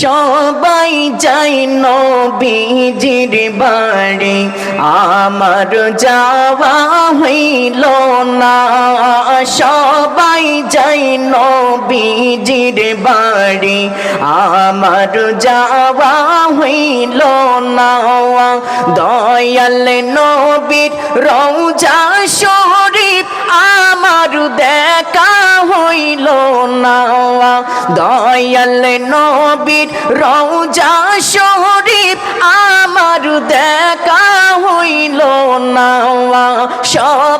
সবাই যাই নবীজির বাড়ি। আমার যাওয়া হইল না। সবাই যাই নবীজির বাড়ি। আমার যাওয়া হইল না। দয়াল নবীর রৌজা শরীফ আমার দেখা হইল না। দয়াল নবীর রৌজা শরীফ আমার দেখা হইল না। সবাই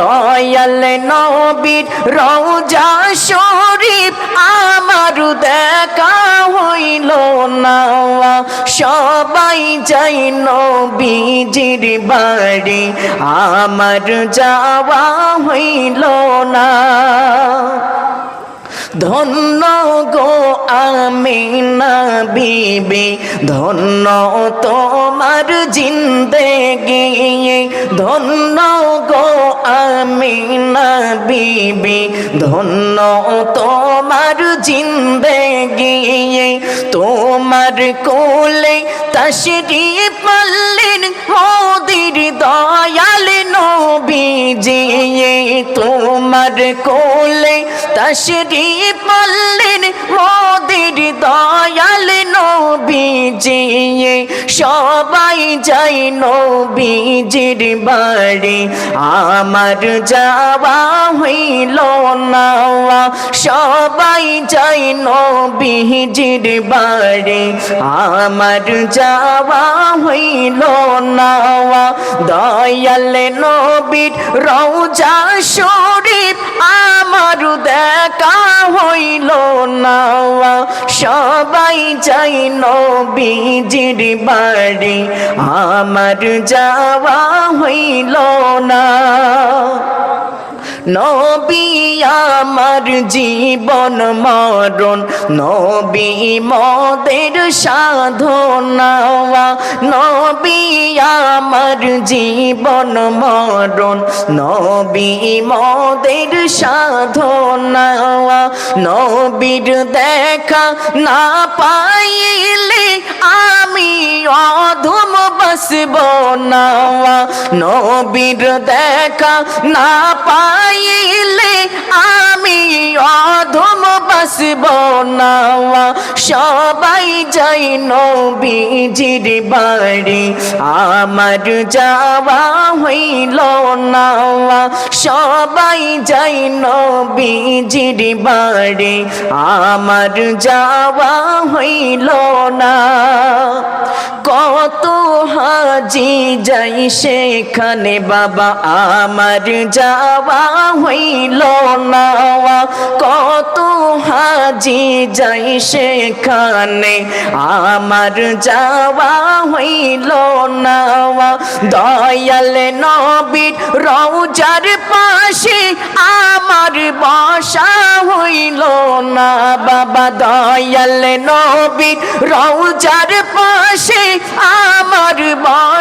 দয়াল নবীর রৌজা শরীফ আমার দেখা হইল না। সবাই যাই নবীজির বাড়ি, আমার যাওয়া হইল না। ধন্য গো আমিনা বিবি, ধন্য তোমার জিন্দেগি, ধন্য গো আমিনা বিবি, ধন্য তোমার জিন্দেগি, তোমার কোলে তশরি পাল্লেন মোদির দয়াল নবীজি, তোমার কোলে তশরি পাল্লেন মোদির দয়াল নবীজি সবাই যাই নবীজির বাড়ি। আমার যাওয়া হইল না, সবাই যাই নবীজির বাড়ি। আমার যাওয়া হইল না, দয়াল নবীর রৌজা শরীফ আমার দেখা যাই নবীজির বাড়ি আমার যাওয়া হইল না। নবী আমার জীবন মরণ, নবী মদের সাধনা, নবী আমার জীবন মরণ, নবী মদের সাধনা, নবীর দেখা না পাইলে আমি অধম বসব না, নবীর দেখা না পাইলে আমি অধম বসব না। সবাই যাই নবীজির বাড়ি, আমার যাওয়া হইল না। সবাই যাই নবীজির বাড়ি, আমার যাওয়া হইল না। হাজি যাই সেখানে বাবা, আমার যাওয়া হইল না। কত হাজি যাই সেখানে আমার যাওয়া হইল না। দয়াল নবীর রৌজার পাশে আমার বসা হইল না। বাবা, দয়াল নবীর রৌজার পাশে আমার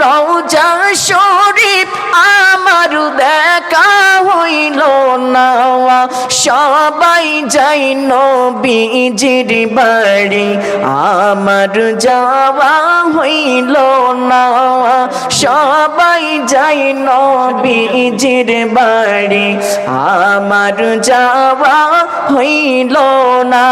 রৌজা শরীফ আমার দেখা হইল না। সবাই যাই নবীজির বাড়ি, আমার যাওয়া হইল না। সবাই যাই নবীজির বাড়ি, আমার যাওয়া হইল না।